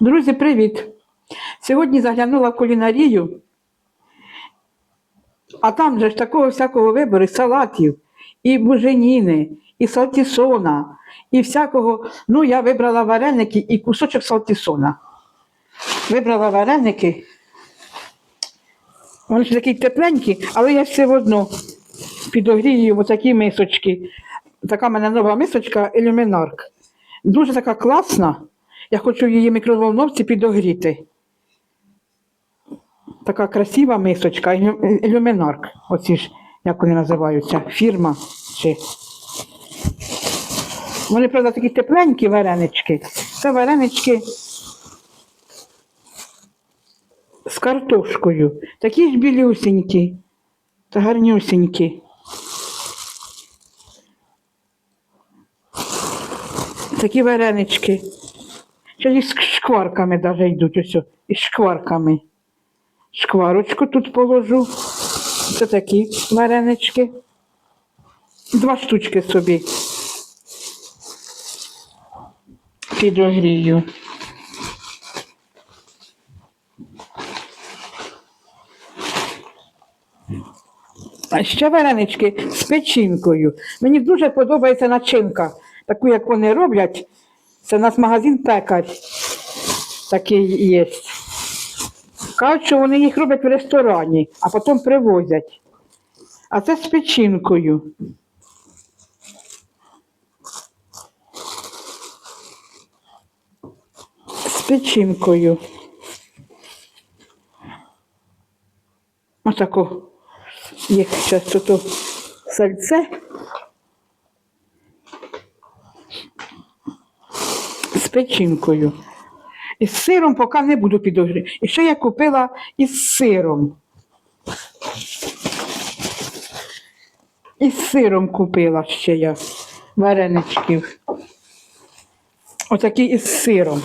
Друзі, привіт! Сьогодні заглянула в кулінарію, а там же ж такого всякого вибору, салатів, і буженіни, і салтісона, і всякого. Ну, я вибрала вареники і кусочок салтісона. Вибрала вареники. Вони ж такі тепленькі, але я все одно підогрію такі мисочки. Така в мене нова мисочка ілюмінарк. Дуже така класна. Я хочу її мікроволновці підогріти. Така красива мисочка, ілю- ілюмінарк. Оці ж, як вони називаються, фірма. Чи. Вони, правда, такі тепленькі варенички. Це варенички з картошкою. Такі ж білюсенькі та гарнюсенькі. Такі варенички. Й з шкварками навіть йдуть ось. Із шкварками. Шкварочку тут положу. Це такі варенички. Два штучки собі. Підогрію. А ще варенички з печінкою. Мені дуже подобається начинка, таку, як вони роблять. Це у нас магазин пекар такий є. Кажуть, що вони їх роблять в ресторані, а потім привозять. А це з печінкою. З печінкою. Отако. Їх зараз тут сальце. З печінкою. Із сиром поки не буду підозрювати. І ще я купила із сиром. Із сиром купила ще я вареничків. Отакі із сиром.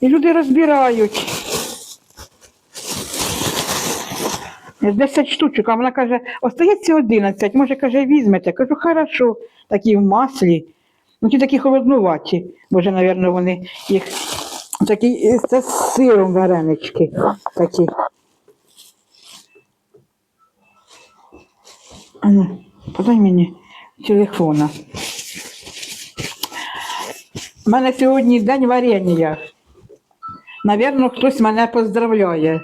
І люди розбирають. 10 штучок, а вона каже, остається 11, може, каже, візьмете. Кажу, хорошо, такі в маслі. Ну, ті такі холоднуваті, бо вже, мабуть, вони їх такі, це з сиром варенички такі. Подай мені телефона. У мене сьогодні день варення. Навірно, хтось мене поздравляє.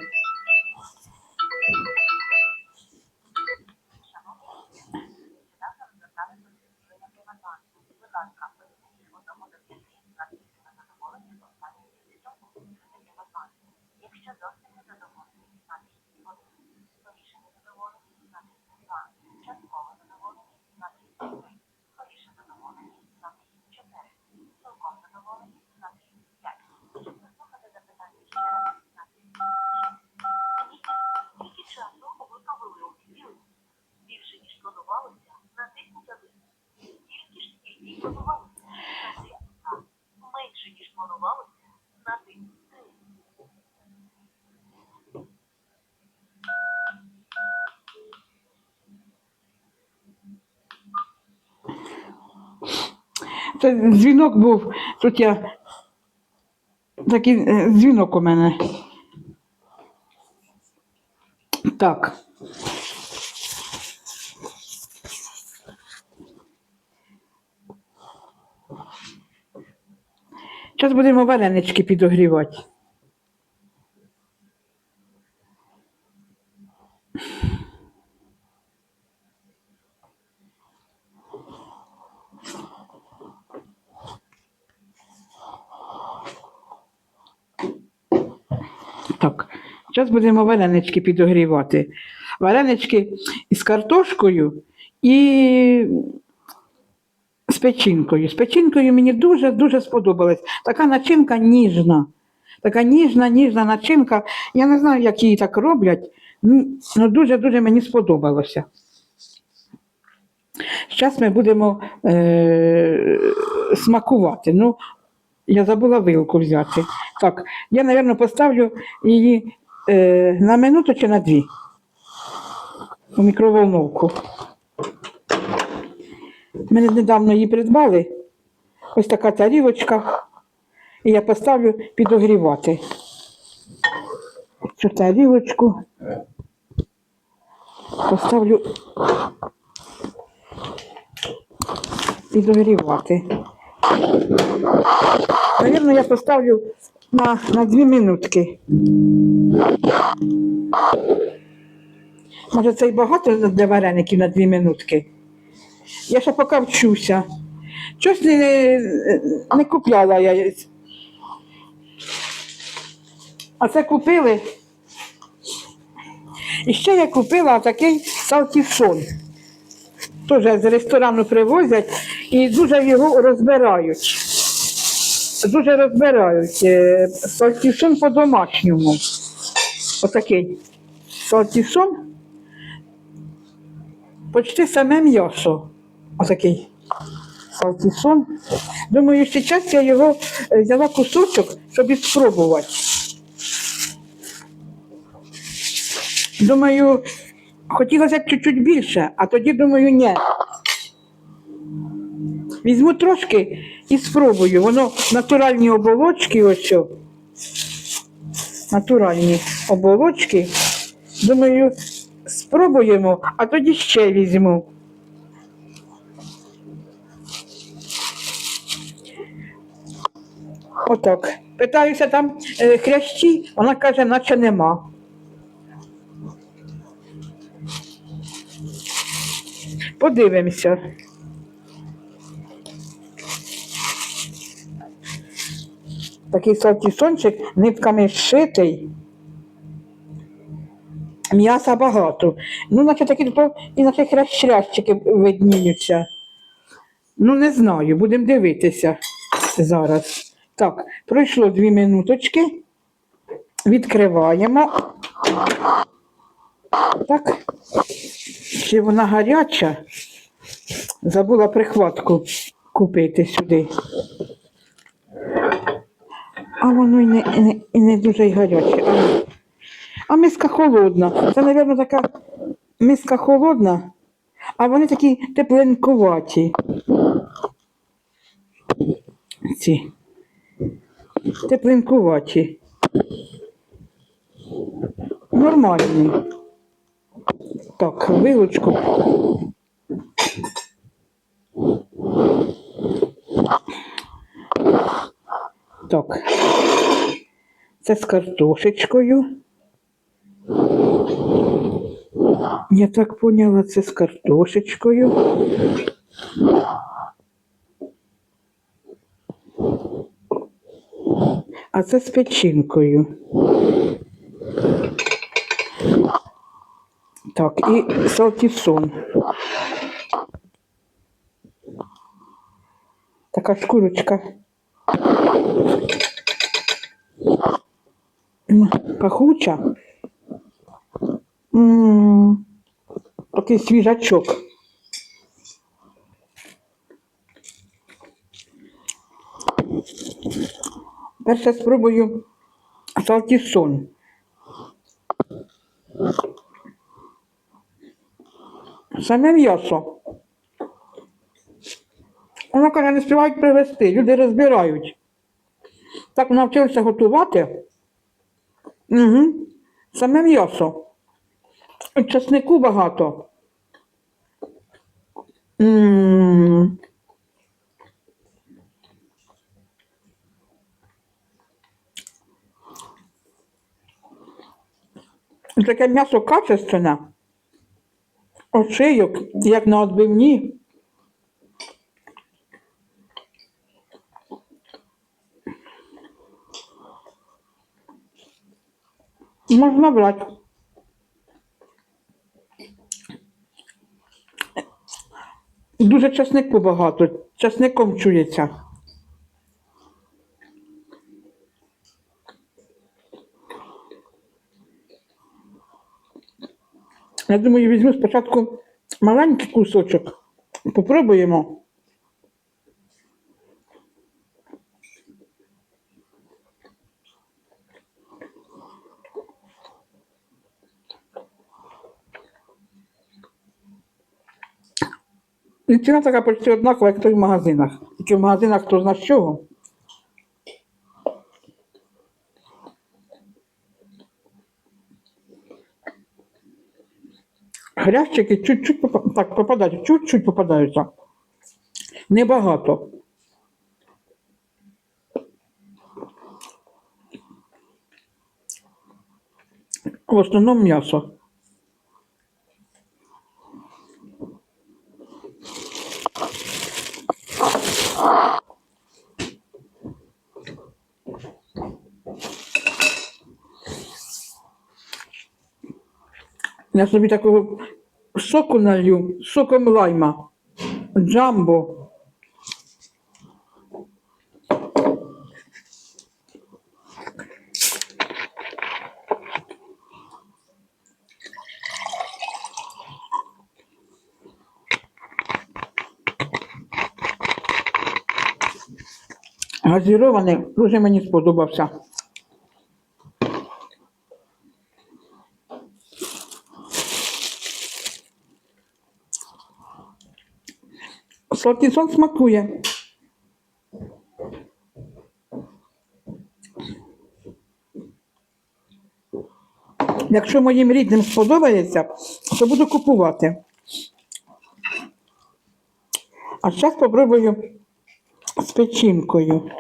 Це дзвінок був. Тут я такий е, дзвінок у мене. Так. Зараз будемо варенички підогрівати. Так, будемо варенички підогрівати. Варенички із картошкою і з печінкою. З печінкою мені дуже-дуже сподобалось. Така начинка ніжна. Така ніжна, ніжна начинка. Я не знаю, як її так роблять. Ну, дуже-дуже мені сподобалося. Зараз ми будемо е- смакувати. Ну, я забула вилку взяти. Так, я, мабуть, поставлю її е, на минуту чи на дві у мікроволновку. Мене недавно її придбали. Ось така тарілочка. І я поставлю підогрівати цю тарілочку. Поставлю підогрівати. Навірно, я поставлю на, на дві минутки. Може, це й багато для вареників на дві минутки. Я ще поки вчуся. Щось не, не купляла я. А це купили. І ще я купила такий салтісон. Теж з ресторану привозять і дуже його розбирають. Дуже розбирають. Е, Салтісон по-домашньому. Отакий салтісон. Почти саме м'ясо. Отакий салтісон. Думаю, час я його е, взяла кусочок, щоб і спробувати. Думаю, хотілося б чуть-чуть більше, а тоді думаю, ні. Візьму трошки і спробую. Воно натуральні оболочки, ось. Натуральні оболочки. Думаю, спробуємо, а тоді ще візьму. Отак. Питаюся там е, хрящі, вона каже, наче нема. Подивимося. Такий салтісончик нитками зшитий. М'яса багато. Ну, наче такі, і наче хрящ-хрящики видніються. Ну, не знаю, будемо дивитися зараз. Так, пройшло дві минуточки. Відкриваємо. Так. Чи вона гаряча? Забула прихватку купити сюди. А воно і не, і не, і не дуже й гаряче. А, а миска холодна. Це, мабуть, така миска холодна, а вони такі тепленькуваті. Ці. Тепленькуваті. Нормальні. Так, вилочку. Так. Це з картошечкою. Я так поняла, це з картошечкою. А це з печінкою. Так, і салтісон. Така шкурочка. М, Пахуча. М, Такий свіжачок. Перше спробую салтісон. Саме м'ясо. Вона каже, не співають привезти, люди розбирають. Так навчився готувати. Угу. Саме м'ясо. Часнику багато. Таке м'ясо качественне. Ошийок, як на відбивні. Можна брати. Дуже часнику багато. Часником чується. Я думаю, візьму спочатку маленький кусочок. Попробуємо. І ціна така почти однакова, як то й в магазинах. Тільки в магазинах хто зна з чого. Грязчики чуть-чуть так, попадають, чуть-чуть попадаються. Небагато. В основному м'ясо. Я собі такого соку налью, соком лайма, джамбо. Газірований дуже мені сподобався. Сладкий сон смакує. Якщо моїм рідним сподобається, то буду купувати. А зараз спробую з печінкою.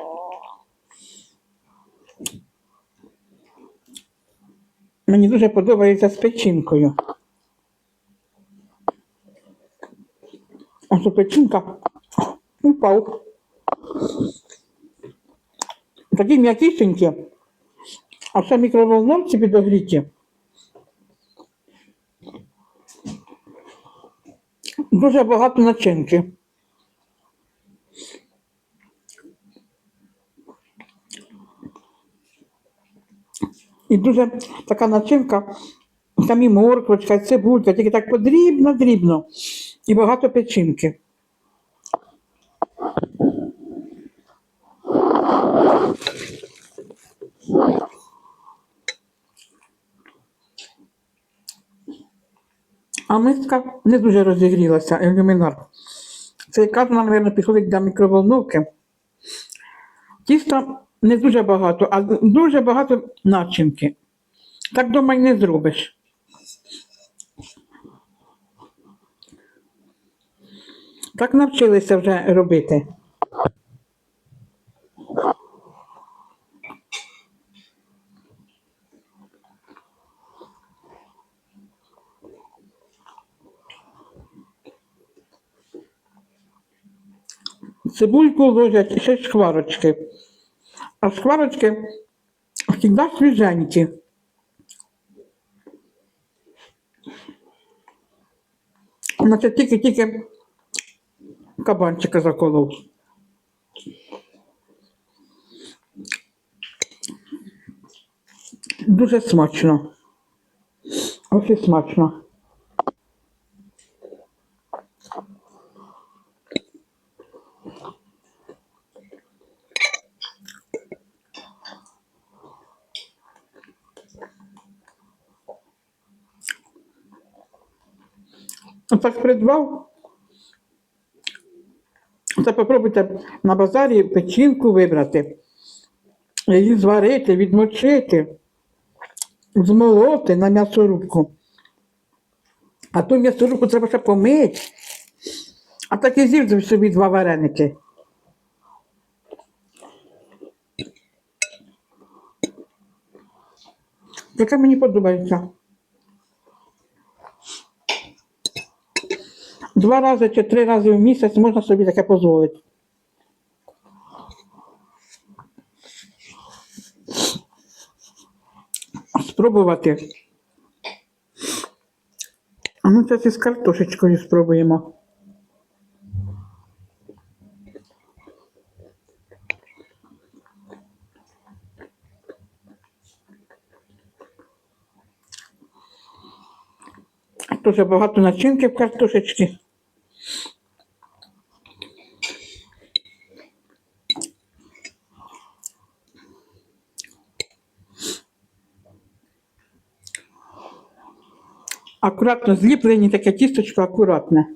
Мені дуже подобається з печінкою. Ось печінка упав. Такі м'якісенькі, а все мікроволновці підогріті. Дуже багато начинки. І дуже така начинка, там і морквочка, і цибулька, тільки так подрібно-дрібно. І багато печінки. А миска не дуже розігрілася, ілюмінар. Це яка вона, мабуть, підходить для мікроволновки. Тіста не дуже багато, а дуже багато начинки. Так вдома й не зробиш. Так навчилися вже робити. Цибульку ложать ще шкварочки. А шкварочки завжди свіженькі. Значить, тільки-тільки кабанчика заколов. Дуже смачно. Ось і смачно. Так придбав. Це попробуйте на базарі печінку вибрати, її зварити, відмочити, змолоти на м'ясорубку. А ту м'ясорубку треба ще помити. А так і з'їв собі два вареники. Яке мені подобається. Два рази чи три рази в місяць можна собі таке дозволити. Спробувати. А ми зараз із картошечкою спробуємо. Дуже багато начинки в картошечці. акуратно зліплені, таке тісточко акуратне.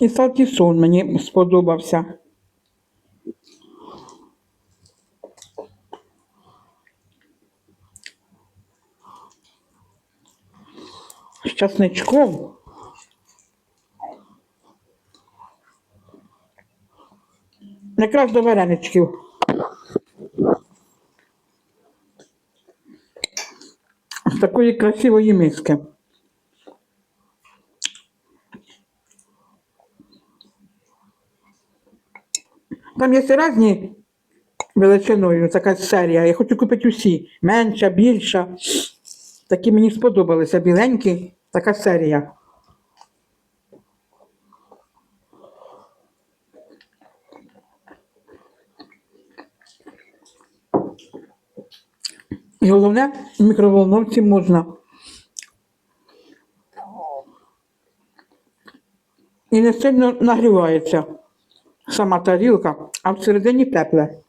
І салтісон мені сподобався. З часничком. Якраз до вареничків. З такої красивої миски. Там є різні величиною, така серія. Я хочу купити усі. Менша, більша. Такі мені сподобалися. Біленькі, така серія. І головне, в мікроволновці можна. І не сильно нагрівається сама тарілка, а всередині тепле.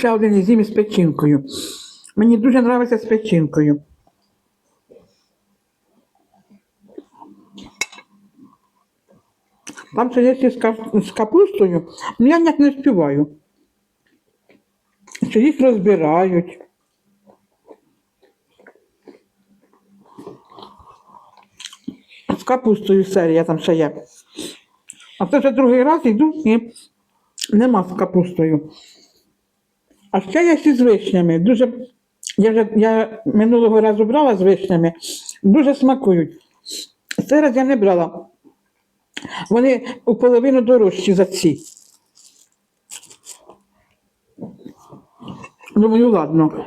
Ще один із із печінкою. Мені дуже подобається з печінкою. Там ще є з, капустою, ну я ніяк не співаю. Що їх розбирають. З капустою серія там ще є. А це вже другий раз йду і нема з капустою. А ще є із вишнями. Дуже, я вже я минулого разу брала з вишнями, дуже смакують. Цей раз я не брала. Вони у половину дорожчі за ці. Думаю, ладно.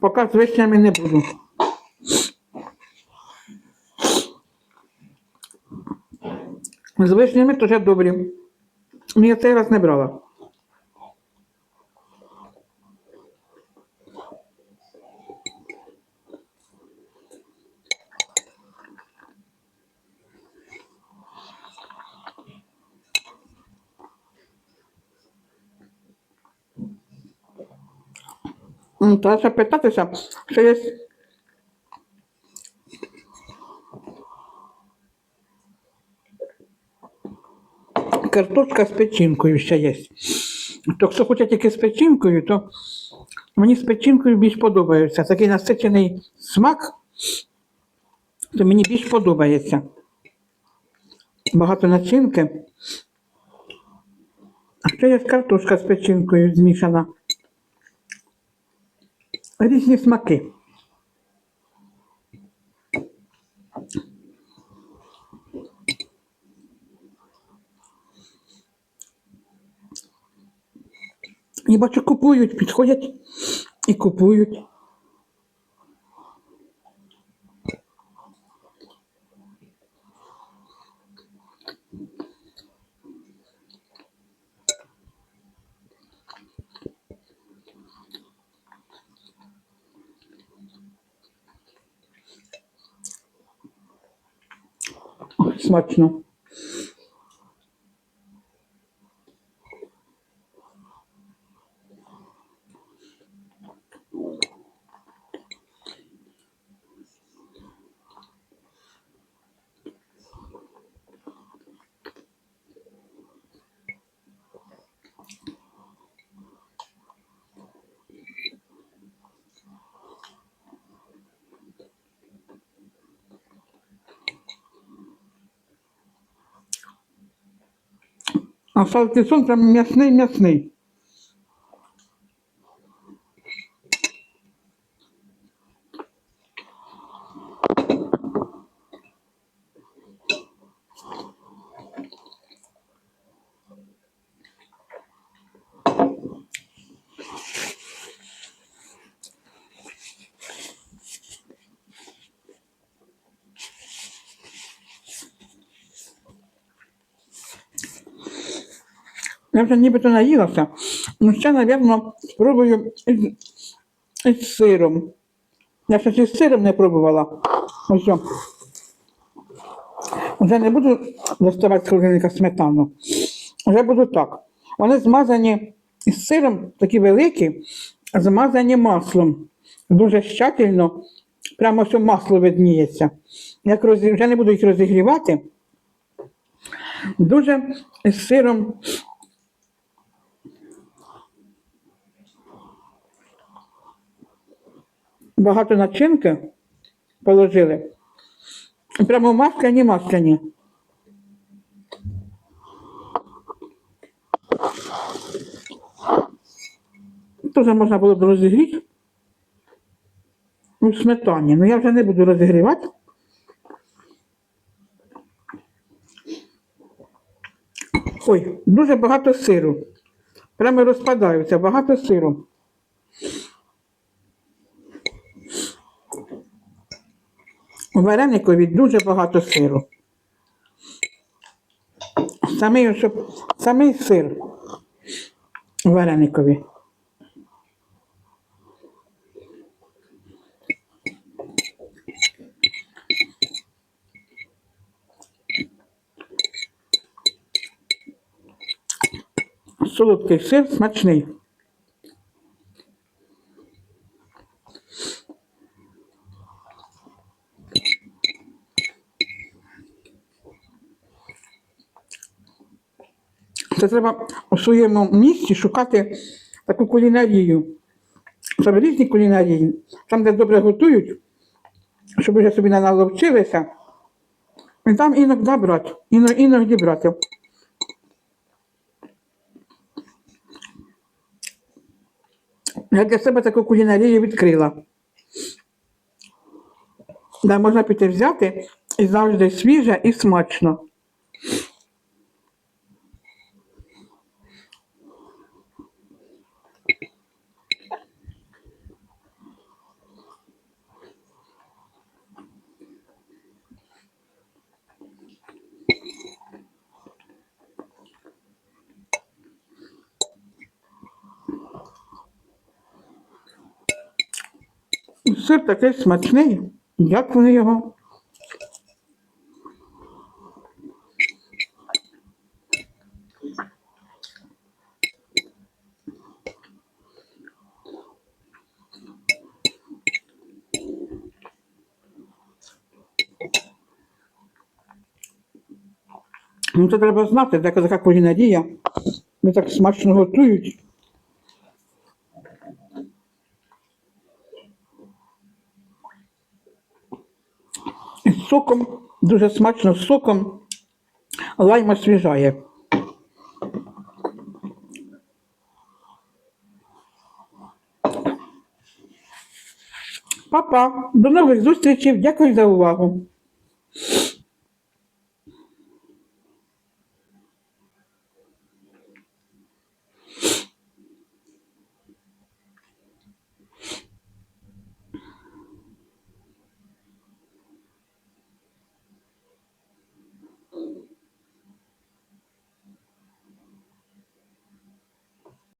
Поки з вишнями не буду. З вишнями теж добрі. Ну, я цей раз не брала. Треба ще питатися, є. Картошка з печінкою ще є. То хто хоче тільки з печінкою, то мені з печінкою більш подобається. Такий насичений смак, то мені більш подобається. Багато начинки. А ще є картошка з печінкою змішана. Різні смаки. І бачу, купують, підходять і купують. Ой, Смачно. А салтисон прям м'ясний м'ясний. Я вже нібито наїлася. Ну ще, напевно, спробую із, із сиром. Я ще зі сиром не пробувала. Ось. Вже не буду доставати з холодильника сметану. Вже буду так. Вони змазані з сиром, такі великі, змазані маслом. Дуже щательно, прямо все масло видніється. Як розі... Вже не буду їх розігрівати. Дуже з сиром. Багато начинки положили. Прямо масляні масляні. Тоже можна було б розігріти у сметані. Ну я вже не буду розігрівати. Ой, дуже багато сиру. Прямо розпадаються, багато сиру. У вареникові дуже багато сиру. Самий, щоб, самий сир вареникові. Солодкий сир смачний. Це треба у своєму місті шукати таку кулінарію. Щоб різні кулінарії, там, де добре готують, щоб вже собі наловчилися. І там іноді брати, іноді брати. Я для себе таку кулінарію відкрила. Де можна піти взяти і завжди свіже і смачно. Сир такий смачний. Як вони його? Ну, це треба знати, де така кулінарія. Ми так смачно готують. І з соком, дуже смачно з соком. Лайм освіжає. Папа, до нових зустрічей. Дякую за увагу.